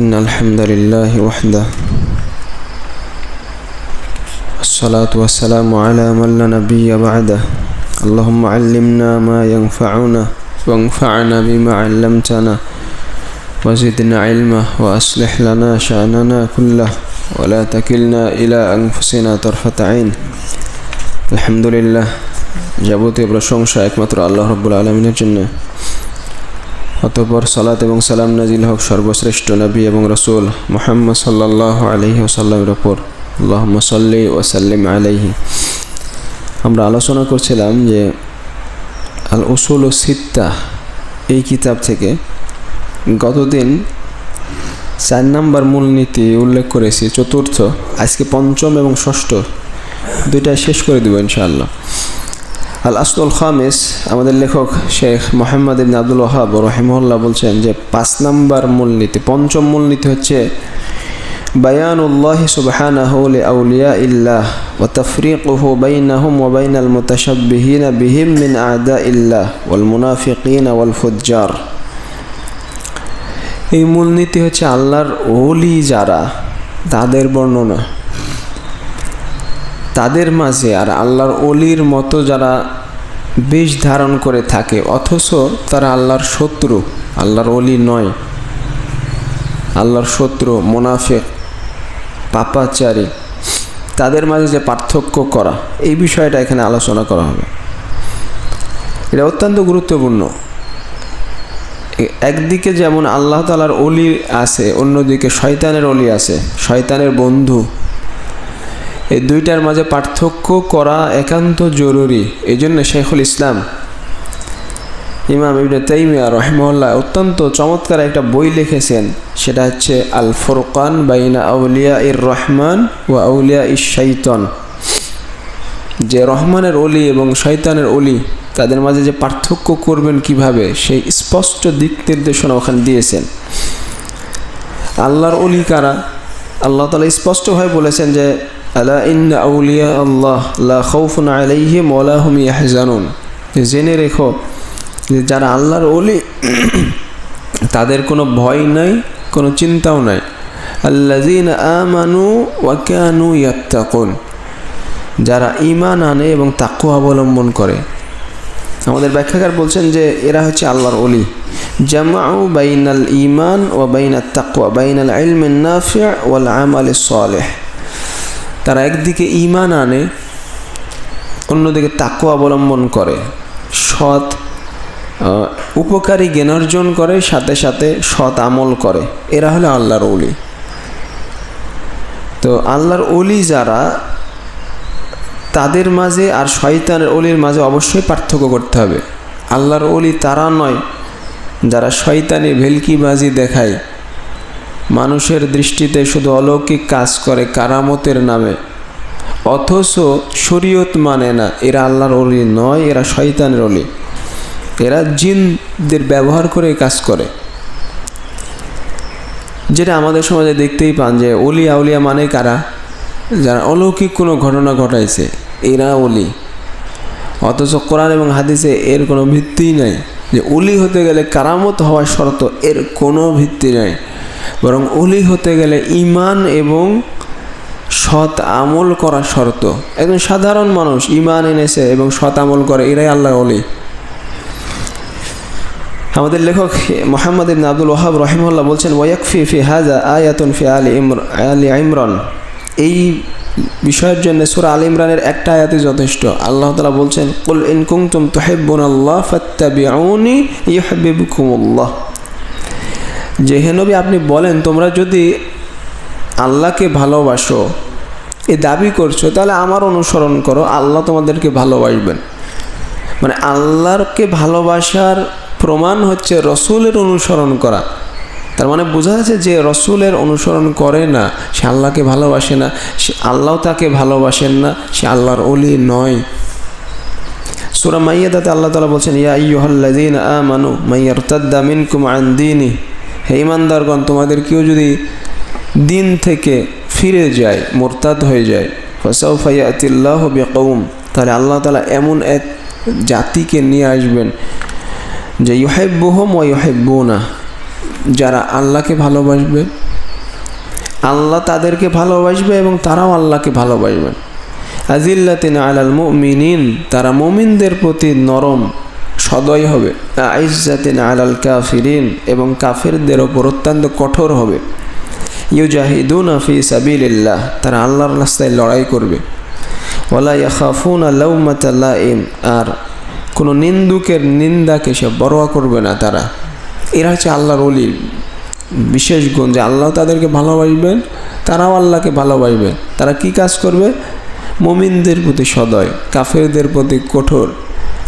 إن الحمد لله وحده الصلاة والسلام على من لا نبي بعده اللهم علمنا ما ينفعنا وانفعنا بما علمتنا وزدنا علما وأصلح لنا شأننا كله ولا تكلنا إلى أنفسنا طرفة عين الحمد لله যাবতীয় প্রশংসা একমাত্র আল্লাহ রব্বুল আলমিনের জন্য অতঃপর সালাত এবং সালাম নাজিল হক সর্বশ্রেষ্ঠ নবী এবং রসুল মোহাম্মদ সাল্লাহ আলহি ওসাল্লামের ওপর। আল্লাহ সাল্লি ওসাল্লিম আলহি আমরা আলোচনা করছিলাম যে আল উসুল ও সিত্তা এই কিতাব থেকে গতদিন চার নম্বর মূলনীতি উল্লেখ করেছি, চতুর্থ, আজকে পঞ্চম এবং ষষ্ঠ দুইটা শেষ করে দেবো ইনশাআল্লাহ। আল আসদুল খামিস, আমাদের লেখক শেখ মোহাম্মদ ইবিন আব্দুল ওহাব রহিমুল্লাহ বলছেন যে পাঁচ নম্বর মূলনীতি, পঞ্চম মূলনীতি হচ্ছে, বায়ানুল্লাহ সুবহানাহ লিআউলিয়া ইল্লাহ ওয়া তাফরিকুহু বাইনাহুম ওয়া বাইনাল মুতাশাব্বিহিনা বিহিম মিন আদা ইল্লাহ ওয়াল মুনাফিকিনা ওয়াল ফুজ্জার। এই মূলনীতি হচ্ছে আল্লাহর ওলি যারা, তাদের বর্ণনা। তাদের মাঝে আর আল্লাহর অলির মতো যারা বেশ ধারণ করে থাকে, অথচ তারা আল্লাহর শত্রু, আল্লাহর অলি নয়। আল্লাহর শত্রু, মোনাফেক, পাপাচারী, তাদের মাঝে যে পার্থক্য করা, এই বিষয়টা এখানে আলোচনা করা হবে। এটা অত্যন্ত গুরুত্বপূর্ণ। একদিকে যেমন আল্লাহ তালার অলি আছে, অন্যদিকে শয়তানের অলি আছে, শয়তানের বন্ধু এই দুইটার মাঝে পার্থক্য করা একান্ত জরুরি। এই জন্য শেখুল ইসলাম, ইমাম ইবনে তাইমিয়া রহমল্লা অত্যন্ত চমৎকার একটা বই লিখেছেন। সেটা হচ্ছে আল ফুরকান বাইনা আউলিয়া ইর রহমান ও আউলিয়া ইস শৈতন যে রহমানের অলি এবং শৈতানের অলি তাদের মাঝে যে পার্থক্য করবেন কীভাবে, সেই স্পষ্ট দিক নির্দেশনা ওখানে দিয়েছেন। আল্লাহর অলি কারা? আল্লাহ তালা স্পষ্টভাবে বলেছেন যে আলা ইন্না আউলিয়া আল্লাহ লা খৌফুন আলাইহিম ইয়াহজানুন। জেনে রেখো যে যারা আল্লাহর ওলি, তাদের কোনো ভয় নাই, কোনো চিন্তাও নাই। আল্লাযিনা আমানু ওয়া কানু ইয়াত্তাকুন। যারা ইমান আনে এবং তাকওয়া অবলম্বন করে। আমাদের ব্যাখ্যাকার বলছেন যে এরা হচ্ছে আল্লাহর ওলি। জামাউ বাইনাল ইমান ওয়া বাইনাত তাকওয়া, বাইনাল ইলমিন নাফি' ওয়াল আমাল সালেহ। তারা একদিকে ইমান আনে, অন্যদিকে তাকু অবলম্বন করে, সৎ উপকারী জ্ঞান অর্জন করে, সাথে সাথে সৎ আমল করে। এরা হলো আল্লাহর অলি তো আল্লাহর অলি যারা, তাদের মাঝে আর শয়তানের অলির মাঝে অবশ্যই পার্থক্য করতে হবে। আল্লাহর অলি তারা নয়, যারা শয়তানি ভেলকিবাজি দেখায়। মানুষের দৃষ্টিতে শুধু অলৌকিক কাজ করে কারামতের নামে। অথচ শরীয়ত মানে না, এরা আল্লাহর অলি নয়, এরা শয়তানের অলি। এরা জিনদের ব্যবহার করে কাজ করে। যেটা আমাদের সমাজে দেখতেই পান যে অলি আউলিয়া মানে কারা? যারা অলৌকিক কোনো ঘটনা ঘটাইছে, এরা অলি। অথচ কোরআন এবং হাদিসে এর কোনো ভিত্তিই নাই যে অলি হতে গেলে কারামত হওয়ার শর্ত এর কোনো ভিত্তি নাই। বরং অলি হতে গেলে ইমান এবং সৎ আমল করা শর্ত। একজন সাধারণ মানুষ ইমান এনেছে এবং সৎ আমল করে, এরাই আল্লাহ অলি আমাদের লেখক মোহাম্মদ ইবিন আব্দুল ওহাব রহিমুল্লাহ বলছেন, ওয়াকফি ফি হাজা আয়াতুন ফি আলী ইমর, আলী ইমরান। এই বিষয়ের জন্য সুরা আল ইমরানের একটা আয়াতই যথেষ্ট। আল্লাহ তালা বলছেন, কুল ইন কুমতুম তুহিব্বুন আল্লাহ ফাত্তাবিউনি ইউহিব্বুকুমুল্লাহ। যে হেনবি আপনি বলেন, তোমরা যদি আল্লাহকে ভালোবাসো, এ দাবি করছ, তাহলে আমার অনুসরণ করো, আল্লাহ তোমাদেরকে ভালোবাসবেন। মানে আল্লাহকে ভালোবাসার প্রমাণ হচ্ছে রসুলের অনুসরণ করা। তার মানে বোঝা যাচ্ছে যে রসুলের অনুসরণ করে না, সে আল্লাহকে ভালোবাসে না, সে আল্লাহ তাকে ভালোবাসেন না, সে আল্লাহর অলি নয়। সুরা মাইয়া মাইয়াদাতে আল্লাহ তালা বলছেন, ইয়া ইয়ুহাল্লাদিন আ মানু মাইয়ার তাদ্দা মিনকুম আন দিনই হে ইমানদারগণ, তোমাদের কেউ যদি দিন থেকে ফিরে যায়, মোরতাদ হয়ে যায় ফসাউফাইয়াতিল্লাহ বেকৌম তাহলে আল্লাহ তালা এমন এক জাতিকে নিয়ে আসবেন যে ইহেব্বুহম ও না যারা আল্লাহকে ভালোবাসবে, আল্লাহ তাদেরকে ভালোবাসবে এবং তারাও আল্লাহকে ভালোবাসবেন। আজিল্লাতিন আলাল মুমিনিন, তারা মুমিনদের প্রতি নরম সদয় হবে। আইজাতিন আলাল কাফিরিন এবং কাফিরদের ওপর অত্যন্ত কঠোর হবে। ইউজাহিদুন ফি সাবিলিল্লাহ, তারা আল্লাহর রাস্তায় লড়াই করবে। ওলা ইয়াখাফুন আল্লাউমাতাল্লাইম আর কোনো নিন্দুকের নিন্দাকে সে বড়োয়া করবে না তারা। এরা হচ্ছে আল্লাহর অলির বিশেষ গুণ, যে আল্লাহ তাদেরকে ভালোবাসবেন, তারাও আল্লাহকে ভালোবাসবেন। তারা কি কাজ করবে? মমিনদের প্রতি সদয়, কাফেরদের প্রতি কঠোর।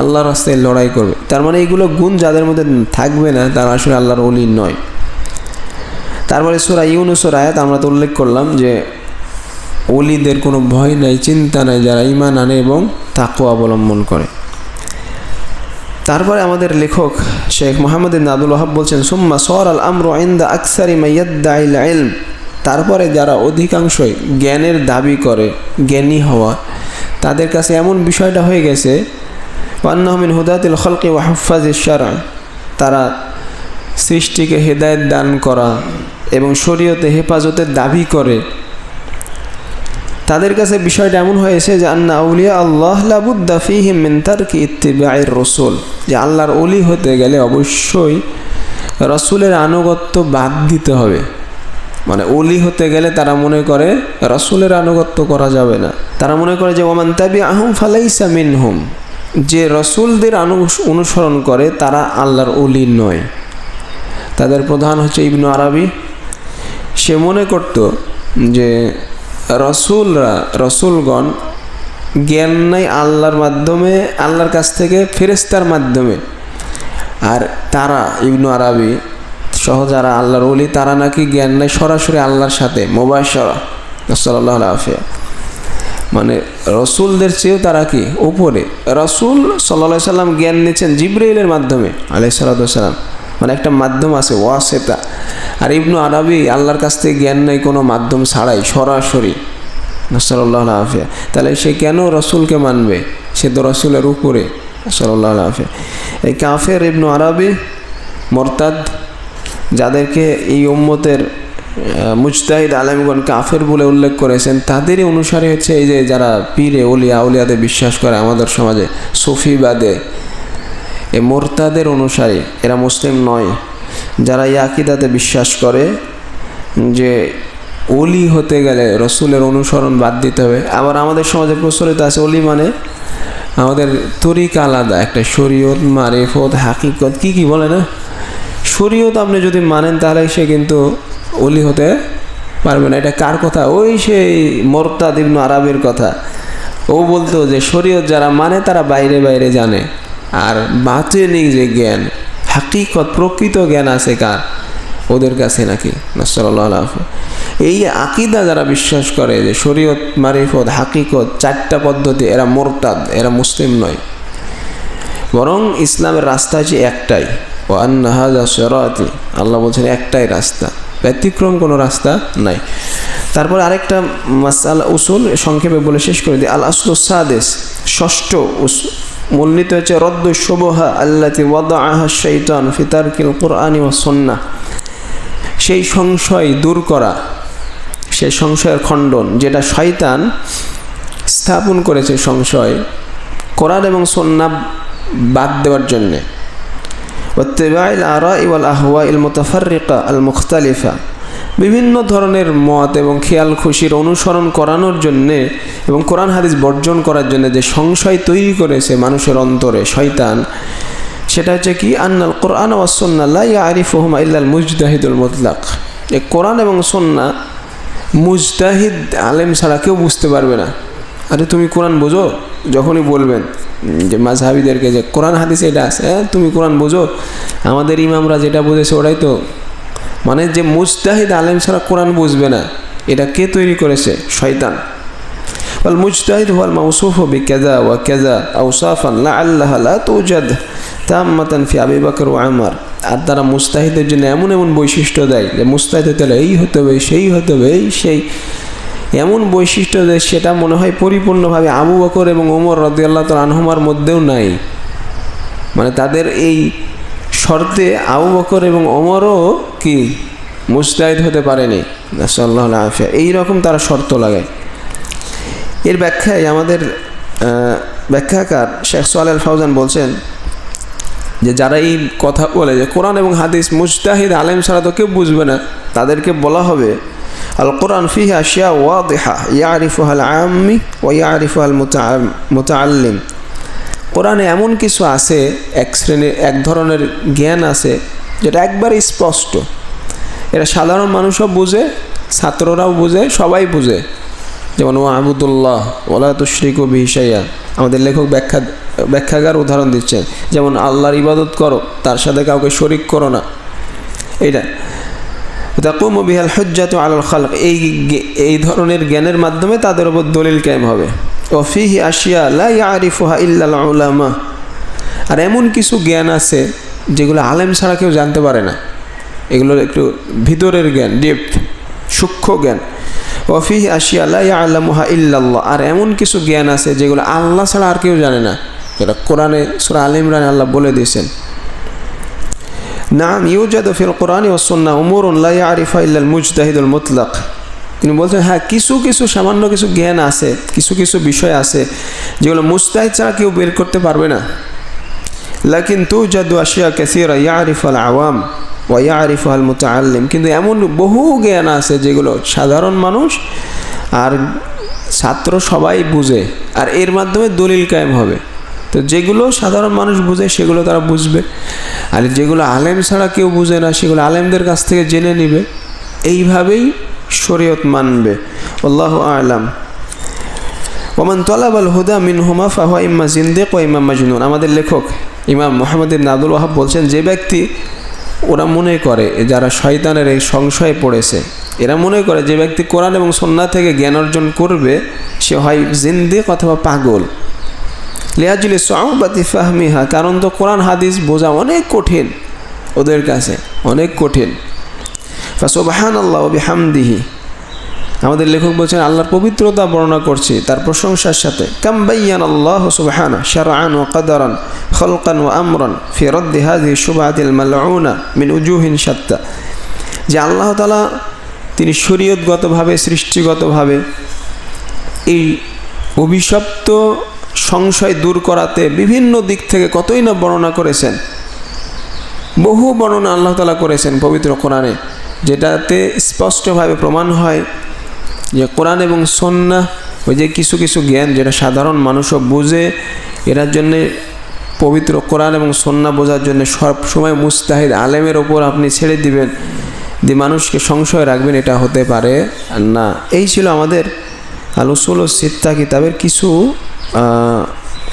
আল্লাহর রাস্তায় লড়াই করবে। তার মানে এইগুলো গুণ যাদের মধ্যে থাকবে না, তারা আসলে আল্লাহর অলি নয়। তারপরে সোরা ইউনুসোর আয়াত আমরা তো উল্লেখ করলাম যে অলিদের কোনো ভয় নাই, চিন্তা নাই, যারা ইমান আনে এবং তাকু অবলম্বন করে। তারপরে আমাদের লেখক শেখ মোহাম্মদ নাদুল ওহাব বলছেন, সুম্মা সর আল আমর আইন্দা আকসারি মাইয়াদ্দাইল তারপরে যারা অধিকাংশই জ্ঞানের দাবি করে, জ্ঞানী হওয়া, তাদের কাছে এমন বিষয়টা হয়ে গেছে ওয়ান্নাহমিন হুদাতিল খলকে ওয়াহফাজ ইশারা তারা সৃষ্টিকে হেদায়ত দান করা এবং শরীয়তে হেফাজতের দাবি করে। তাদের কাছে বিষয়টা এমন হয়েছে যে, আন্না আউলিয়া আল্লাহ লাবুদ্দা ফিহিম মিন তারকি ইত্তিবাইর রসুল। যে আল্লাহর অলি হতে গেলে অবশ্যই রসুলের আনুগত্য বাদ দিতে হবে। মানে অলি হতে গেলে তারা মনে করে রসুলের আনুগত্য করা যাবে না। তারা মনে করে যে, ওমান তাবি আহম ফালাইসা মিন হুম যে রসুলদের অনুসরণ করে, তারা আল্লাহর অলি নয়। তাদের প্রধান হচ্ছে ইবনু আরবি। সে মনে করত যে রসুলরা, রসুলগণ জ্ঞান নাই আল্লাহর মাধ্যমে, আল্লাহর কাছ থেকে ফেরেস্তার মাধ্যমে। আর তারা, ইবনু আরবি, সহ যারা আল্লাহর অলি, তারা নাকি জ্ঞান নাই সরাসরি আল্লাহর সাথে মোবাইল সরা সাল্লাহ আফিয়া মানে রসুলদের চেয়েও তারা কি উপরে? রসুল সাল্লা সাল্লাম জ্ঞান নিচ্ছেন জিব্রাইলের মাধ্যমে আলাই সাল্লাম মানে একটা মাধ্যম আছে, ওয়াসেতা। আর ইবনু আরবি আল্লাহর কাছ থেকে জ্ঞান নেই কোনো মাধ্যম ছাড়াই, সরাসরি। সাল্লাহ আফিয়া তাহলে সে কেন রসুলকে মানবে? সে তো রসুলের উপরে সাল্লাহ আফিয়া এই কাফের ইবনু আরবি, মোরতাদ, যাদেরকে এই উম্মতের মুজতাহিদ আলমগণ কাফের বলে উল্লেখ করেছেন, তাদেরই অনুসারে হচ্ছে এই যে যারা পীরে অলিয়া আউলিয়াদের বিশ্বাস করে আমাদের সমাজে, সফিবাদে, এ মোরতাদের অনুসারী, এরা মুসলিম নয়, যারা ইয়াকিদাতে বিশ্বাস করে যে অলি হতে গেলে রসুলের অনুসরণ বাদ দিতে হবে। আবার আমাদের সমাজে প্রচলিত আছে অলি মানে আমাদের তরিক আলাদা, একটা শরীয়ত, মারেফত, হাকিকত, কি কি বলে না? শরীয়ত আপনি যদি মানেন তাহলে সে কিন্তু অলি হতে পারবে না। এটা কার কথা? ওই সেই মোরতাদ ইবনু আরবের কথা। ও বলতো যে, শরীয়ত যারা মানে তারা বাইরে বাইরে জানে। আর বাতিনিক যে জ্ঞান, হাকিকত, প্রকৃত জ্ঞান আছে কার? ওদের কাছে নাকি? নাসল্লাহ এই আকিদা যারা বিশ্বাস করে যে, শরীয়ত, মারিফত, হাকিকত, চারটা পদ্ধতি, এরা মোরতাদ, এরা মুসলিম নয়। বরং ইসলামের রাস্তা হচ্ছে একটাই। ও আন্নাহাজা সরাতি, আল্লাহ বলছেন একটাই রাস্তা। ব্যতিক্রম কোনো রাস্তা নাই। তারপর আরেকটা মাসাল উসুল, সংক্ষেপে বলে শেষ করে দিই। আল আসল সাদেশ ষষ্ঠ মূলনীত হচ্ছে, রদ্দ শোভহা আল্লাতি ওয়াদা শৈতান ফিতারকিল কোরআনি ও সন্না সেই সংশয় দূর করা, সেই সংশয়ের খণ্ডন, যেটা শয়তান স্থাপন করেছে সংশয়, কোরআন এবং সন্না বাদ দেওয়ার জন্যে। ওয়াত্তেবাইল আরা ইওয়াল আহওয়া ইল আল বিভিন্ন ধরনের মত এবং খেয়াল খুশির অনুসরণ করানোর জন্যে এবং কোরআন হাদিস বর্জন করার জন্য যে সংশয় তৈরি করেছে মানুষের অন্তরে, শয়তান, সেটা হচ্ছে কি? আন্নাল কোরআন ওয়াসন্নাল্লা ইয়া আরিফ ওহমা ইল্লাল মুজদাহিদুল মুতলাক। এ কোরআন এবং সন্না মুজতাহিদ আলেম ছাড়া কেউ বুঝতে পারবে না। আরে তুমি কোরআন বোঝো? যখনই বলবেন যে মাঝহাবিদেরকে যে কোরআন হাদিস এটা আছে হ্যাঁ তুমি কোরআন বোঝো? আমাদের ইমামরা যেটা বুঝেছে ওটাই তো। মানে যে মুজতাহিদ আলেম ছাড়া কোরআন বুঝবে না, এটা কে তৈরি করেছে? শয়তান। বল, মুজতাহিদ হওয়াল মাউসুফ বি কেজা ওয়া কেজা আউসাফান লা আল্লাহ লা তুজাদ তাম্মাতান ফি আবি বকর ও আমার আর তারা মুস্তাহিদের জন্য এমন এমন বৈশিষ্ট্য দেয় যে মুস্তাহিদ হতে হলে এই হতে হবে, সেই হতে হবে, এই, সেই। এমন বৈশিষ্ট্য যে সেটা মনে হয় পরিপূর্ণভাবে আবু বকর এবং ওমর রদিয়াল্লাহ তাল আনহমার মধ্যেও নাই। মানে তাদের এই শর্তে আবু বকর এবং ওমরও কি মুস্তাহিদ হতে পারেনি। নাসাল্লাহ আফিয়া এইরকম তারা শর্ত লাগায়। এর ব্যাখ্যায় আমাদের ব্যাখ্যাকার শেখ সোয়াল ফাউজান বলছেন যে যারা এই কথা বলে যে কোরআন এবং হাদিস মুস্তাহিদ আলেম ছাড়া তো কেউ বুঝবে না, তাদেরকে বলা হবে ওয়াদিহা ইয়ারিফু আল আম্মি ও ইয়ারিফু আল মুতাআল্লিম। কোরআনে এমন কিছু আছে, এক শ্রেণির এক ধরনের জ্ঞান আছে, যেটা একবারে স্পষ্ট। এটা সাধারণ মানুষও বুঝে, ছাত্ররাও বুঝে, সবাই বুঝে। যেমন ও আবুদুল্লাহ ওলা তুশ্রিকু বিহিসাইয়া আমাদের লেখক ব্যাখ্যা, ব্যাখ্যাগার উদাহরণ দিচ্ছেন। যেমন, আল্লাহর ইবাদত করো, তার সাথে কাউকে শরিক করো না। এইটা। তাকুম বিহাল হজ্জাত আলাল খালক। এই এই ধরনের জ্ঞানের মাধ্যমে তাদের উপর দলিল কায়েম হবে। ও ফিহি আশিয়া লা ইয়ারিফুহা ইল্লাল উলামা। আর এমন কিছু জ্ঞান আছে যেগুলো আলেম ছাড়া কেউ জানতে পারে না। এগুলোর একটু ভিতরের জ্ঞান ডিপ সূক্ষ্ম জ্ঞান। ওফি আশিয়া লা ইয়ালামুহা ইল্লাল্লাহ। আর এমন কিছু জ্ঞান আছে যেগুলো আল্লাহ ছাড়া আর কেউ জানে না। যেটা কোরআনে, সূরা আল ইমরানে আল্লাহ বলে দিয়েছেন। নাম ইউজাদ ফিল কোরআন সন্না উমর লা ইয়ারিফা ইল্লাল মুজতাহিদুল মুতলাক। তিনি বলছেন হ্যাঁ কিছু কিছু সামান্য কিছু জ্ঞান আছে, কিছু কিছু বিষয় আছে, যেগুলো মুস্তাহিদ ছাড়া কেউ বের করতে পারবে না। লাকিন তু জাদু আশিয়া কাসিরা, ইয়ারিফ আল আওয়াম ওয়া ইয়ারিফ আল মুতাআল্লিম। কিন্তু এমন বহু জ্ঞান আছে যেগুলো সাধারণ মানুষ আর ছাত্র সবাই বুঝে, আর এর মাধ্যমে দলিল কায়েম হবে। তো যেগুলো সাধারণ মানুষ বুঝে, সেগুলো তারা বুঝবে। আর যেগুলো আলেম ছাড়া কেউ বুঝে না, সেগুলো আলেমদের কাছ থেকে জেনে নিবে। এইভাবেই শরীয়ত মানবে। আল্লাহ আলাম। ওমান তলাব আল হুদা মিন হুমা ফাহুয়া ইম্মা জিন্দেক ও ইমাম মাজনুন। আমাদের লেখক ইমাম মোহাম্মদ আব্দুল ওয়াহাব বলছেন, যে ব্যক্তি, ওরা মনে করে যারা শয়তানের এই সংশয়ে পড়েছে, এরা মনে করে যে ব্যক্তি কোরআন এবং সন্না থেকে জ্ঞান অর্জন করবে, সে হয় জিন্দেক অথবা পাগল। লিয়াজুল সাহবাতি ফাহমিহা, কারণ তো কোরআন হাদিস বোঝা অনেক কঠিন ওদের কাছে, অনেক কঠিন। ফাসোবাহান আল্লাহ বিহামদিহি, আমাদের লেখক বলছেন, আল্লাহর পবিত্রতা বর্ণনা করছি তার প্রশংসার সাথে। কাম্বাইয়ান আল্লাহ সুবহানা শারআন ওয়া কাদারান খলকান ও আমরান ফি রদ্দি হাযিহি শুবহাতিল মালউনা মিন উজুহিন শাত্তা। যে আল্লাহ তালা তিনি শরীয়তগতভাবে, সৃষ্টিগতভাবে এই অভিশপ্ত সংশয় দূর করাতে বিভিন্ন দিক থেকে কতই না বর্ণনা করেছেন। বহু বর্ণনা আল্লাহ তালা করেছেন পবিত্র কোরআনে, যেটাতে স্পষ্টভাবে প্রমাণ হয় যে কোরআন এবং সন্না ওই যে কিছু কিছু জ্ঞান যেটা সাধারণ মানুষও বুঝে এরার জন্যে পবিত্র কোরআন এবং সন্না বোঝার জন্য সব সময় মুস্তাহিদ আলেমের ওপর আপনি ছেড়ে দিবেন, দিয়ে মানুষকে সংশয় রাখবেন এটা হতে পারে না। এই ছিল আমাদের আলুসুল সিত্তা কিতাবের কিছু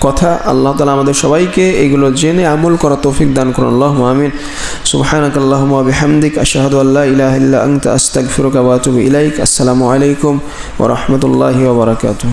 কথা আল্লাহ তালা আমাদের সবাইকে এগুলো জেনে আমল করা তৌফিক দান করুন। আল্লাহ আমিন। সুহান আল্লাহুম্মা ওয়া বিহামদিক, আশহাদু আল্লা ইলাহা ইল্লা আনতা, আস্তাগফিরুকা ওয়া ইলাইক। আসসালামু আলাইকুম ও রহমতুল্লাহি ওয়া বারাকাতুহু।